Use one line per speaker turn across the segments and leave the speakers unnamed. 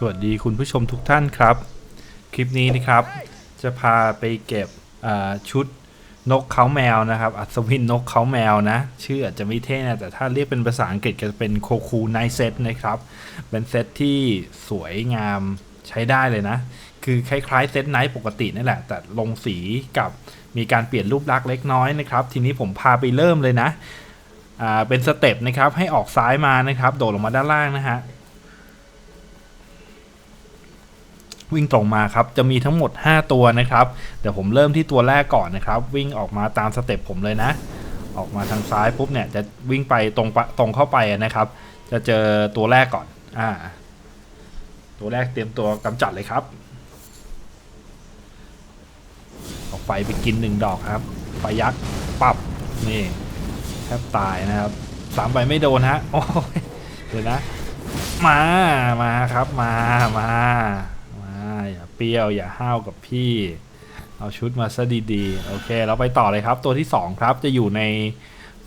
สวัสดีคุณผู้ชมทุกท่านครับ คลิปนี้นะครับ จะพาไปเก็บชุดนกเขาแมวนะครับ อัศวินนกเขาแมวนะ ชื่ออาจจะไม่เท่นะ แต่ถ้าเรียกเป็นภาษาอังกฤษก็จะเป็นโคคูไนเซตนะครับ เป็นเซตที่สวยงามใช้ได้เลยนะ คือคล้ายๆเซตไนท์ปกตินั่แหละ แต่ลงสีกับมีการเปลี่ยนรูปลักษณ์เล็กน้อยนะครับ ทีนี้ผมพาไปเริ่มเลยนะเป็นสเต็ปนะครับให้ออกซ้ายมานะครับ โดดลงมาด้านล่างนะฮะ วิ่งตรงมาครับจะมีทั้งหมด 5 ตัวนะครับเดี๋ยวผมเริ่มที่ตัวแรกก่อนนะครับ วิ่งออกมาตามสเต็ปผมเลยนะ ออกมาทางซ้ายปุ๊บเนี่ยจะวิ่งไปตรงปตรงเข้าไปนะครับ จะเจอตัวแรกก่อนอ่าตัวแรกเตรียมตัวกำจัดเลยครับ ออกไฟไปกินหนึ่งดอกครับไฟยักษ์ปับนี่แทบตายนะครับสามใบไม่โดนฮะโอ้ยเดี๋ยวนะ มามาครับมามา อย่าเปรี้ยวอย่าห้าวกับพี่ เอาชุดมาซะดีๆ โอเค เราไปต่อเลยครับตัวที่สองครับจะอยู่ใน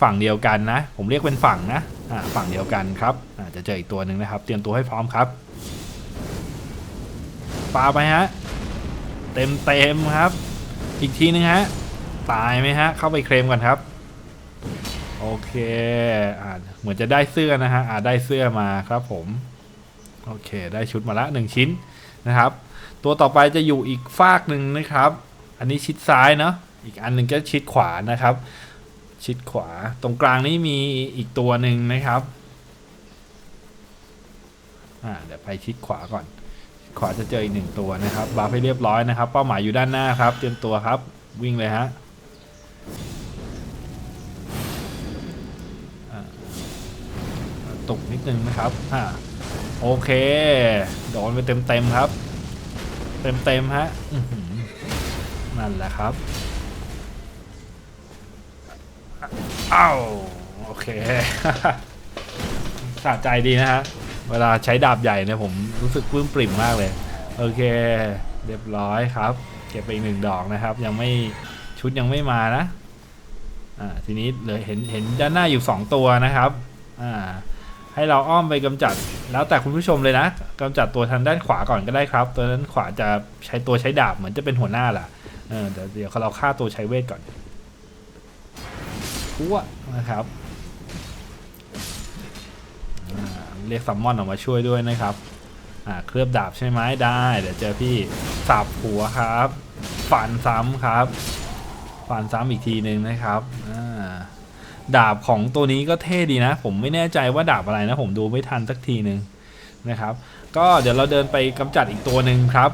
ฝั่งเดียวกันนะ ผมเรียกเป็นฝั่งนะอ่าฝั่งเดียวกันครับอ่าจะเจออีกตัวหนึ่งนะครับ เตรียมตัวให้พร้อมครับปาไปฮะเต็มเต็มๆครับ อีกทีนึงฮะตายไหมฮะ เข้าไปเคลมกันครับ โอเคอ่าเหมือนจะได้เสื้อนะฮะอ่าได้เสื้อมาครับผม โอเค ได้ชุดมาละหนึ่งชิ้นนะครับ ตัวต่อไปจะอยู่อีกฟากหนึ่งนะครับ อันนี้ชิดซ้ายเนาะอีกอันหนึ่งก็ชิดขวานะครับ ชิดขวาตรงกลางนี้มีอีกตัวหนึ่งนะครับอ่าเดี๋ยวไปชิดขวาก่อน ขวาจะเจออีกหนึ่งตัวนะครับบาร์ให้เรียบร้อยนะครับ เป้าหมายอยู่ด้านหน้าครับ เตรียมตัวครับวิ่งเลยฮะตกนิดนึงนะครับอ่า โอเคโดนไปเต็มเต็มครับ เต็มเต็มฮะนั่นแหละครับอ้าวโอเคสะใจดีนะฮะ เวลาใช้ดาบใหญ่เนี่ยผมรู้สึกปลื้มปริ่มมากเลย โอเค เรียบร้อยครับ เก็บไปอีกหนึ่งดอกนะครับ ยังไม่ชุดยังไม่มานะ อ่า ทีนี้เหลือเห็นเห็นด้านหน้าอยู่สองตัวนะครับ อ่า ให้เราอ้อมไปกำจัด แล้วแต่คุณผู้ชมเลยนะกำจัดตัวทางด้านขวาก่อนก็ได้ครับ ตัวนั้นขวาจะใช้ตัวใช้ดาบเหมือนจะเป็นหัวหน้าแหละเออเดี๋ยวเดี๋ยวเราฆ่าตัวใช้เวทก่อนทั่วนะครับเรียกซัมมอนออกมาช่วยด้วยนะครับอ่าเคลือบดาบใช่ไหมได้ เดี๋ยวเจอพี่สับหัวครับฟันซ้ำครับฟันซ้ำอีกทีหนึ่งนะครับอ่า ดาบของตัวนี้ก็เท่ดีนะ ผมไม่แน่ใจว่าดาบอะไรนะ ผมดูไม่ทันสักทีหนึ่งนะครับ ก็เดี๋ยวเราเดินไปกำจัดอีกตัวหนึ่งครับ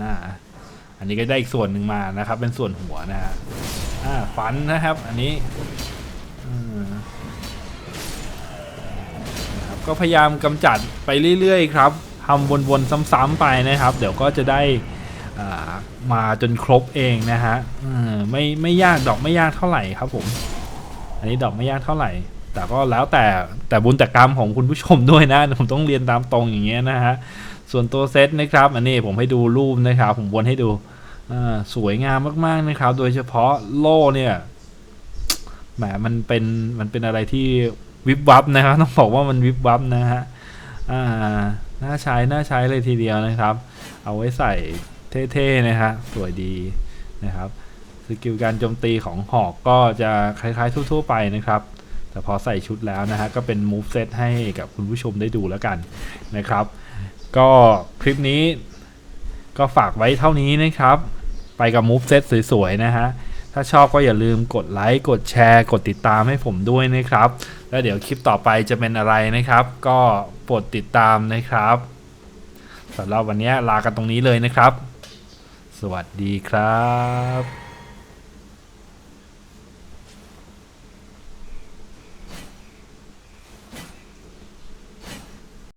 อ่าอันนี้ก็ได้อีกส่วนหนึ่งมานะครับ เป็นส่วนหัวนะฮะอ่าฟันนะครับ อันนี้อืมนะครับก็พยายามกำจัดไปเรื่อยๆครับทำวนๆซ้ำๆไปนะครับ เดี๋ยวก็จะได้อ่ามาจนครบเองนะฮะอืมไม่ไม่ยากดอกไม่ยากเท่าไหร่ครับผม อันนี้ดอกไม่ยากเท่าไหร่ แต่ก็แล้วแต่แต่บุญแต่กรรมของคุณผู้ชมด้วยนะ ผมต้องเรียนตามตรงอย่างเงี้ยนะฮะ ส่วนตัวเซตนะครับ อันนี้ผมให้ดูรูปนะครับ ผมวนให้ดูอ่าสวยงามมากๆนะครับ โดยเฉพาะโล่เนี่ยแหมมันเป็นมันเป็นอะไรที่วิบวับนะครับ ต้องบอกว่ามันวิบวับนะฮะอ่าน่าใช้น่าใช้เลยทีเดียวนะครับ เอาไว้ใส่เท่ๆนะฮะสวยดีนะครับ สกิลการโจมตีของหอกก็จะคล้ายๆทั่วๆไปนะครับ แต่พอใส่ชุดแล้วนะฮะก็เป็น move set ให้กับคุณผู้ชมได้ดูแล้วกันนะครับ ก็คลิปนี้ก็ฝากไว้เท่านี้นะครับ ไปกับ move set สวยๆนะฮะถ้าชอบก็อย่าลืมกดไลค์กดแชร์กดติดตามให้ผมด้วยนะครับ แล้วเดี๋ยวคลิปต่อไปจะเป็นอะไรนะครับ ก็โปรดติดตามนะครับสำหรับวันนี้ลากันตรงนี้เลยนะครับ สวัสดีครับ